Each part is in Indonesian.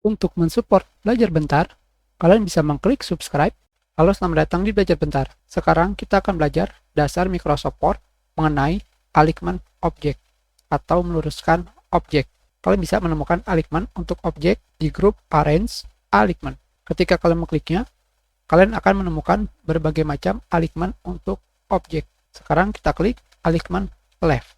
Untuk mensupport Belajar Bentar, kalian bisa mengklik subscribe. Halo, selamat datang di Belajar Bentar. Sekarang kita akan belajar dasar Microsoft Word mengenai alignment object atau meluruskan objek. Kalian bisa menemukan alignment untuk objek di grup Arrange Alignment. Ketika kalian mengkliknya, kalian akan menemukan berbagai macam alignment untuk objek. Sekarang kita klik alignment left.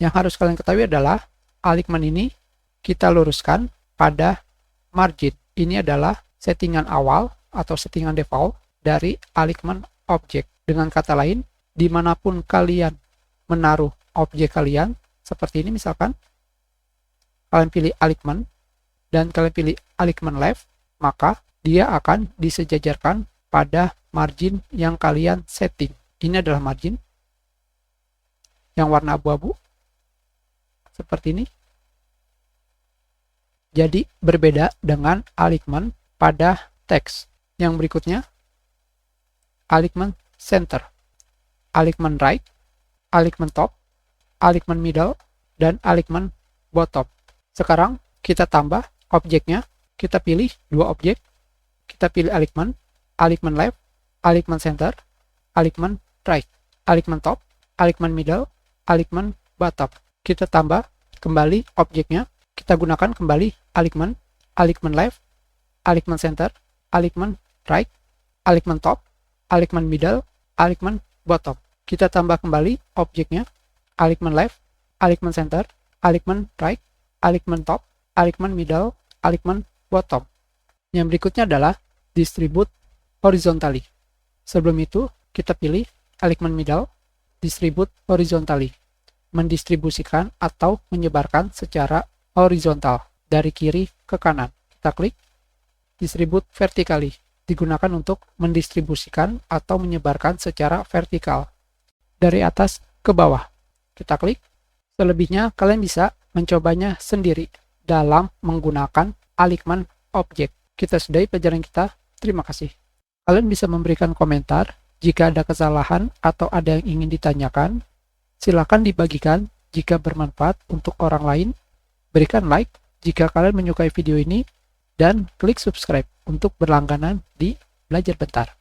Yang harus kalian ketahui adalah alignment ini kita luruskan pada margin. Ini adalah settingan awal atau settingan default dari alignment object. Dengan kata lain, di mana pun kalian menaruh objek kalian, seperti ini misalkan, kalian pilih alignment, dan kalian pilih alignment left, maka dia akan disejajarkan pada margin yang kalian setting. Ini adalah margin yang warna abu-abu, seperti ini. Jadi berbeda dengan alignment pada teks. Yang berikutnya, alignment center, alignment right, alignment top, alignment middle, dan alignment bottom. Sekarang kita tambah objeknya, kita pilih dua objek, kita pilih alignment, alignment left, alignment center, alignment right, alignment top, alignment middle, alignment bottom. Kita tambah kembali objeknya, kita gunakan kembali alignment, alignment left, alignment center, alignment right, alignment top, alignment middle, alignment bottom. Kita tambah kembali objeknya, alignment left, alignment center, alignment right, alignment top, alignment middle, alignment bottom. Yang berikutnya adalah distribute horizontally. Sebelum itu, kita pilih alignment middle, distribute horizontally. Mendistribusikan atau menyebarkan secara horizontal dari kiri ke kanan. Kita klik distribute vertically. Digunakan untuk mendistribusikan atau menyebarkan secara vertikal dari atas ke bawah. Kita klik. Selebihnya kalian bisa mencobanya sendiri dalam menggunakan alignment objek. Kita sudahi pelajaran kita. Terima kasih. Kalian bisa memberikan komentar jika ada kesalahan atau ada yang ingin ditanyakan. Silakan dibagikan jika bermanfaat untuk orang lain. Berikan like jika kalian menyukai video ini dan klik subscribe untuk berlangganan di Belajar Bentar.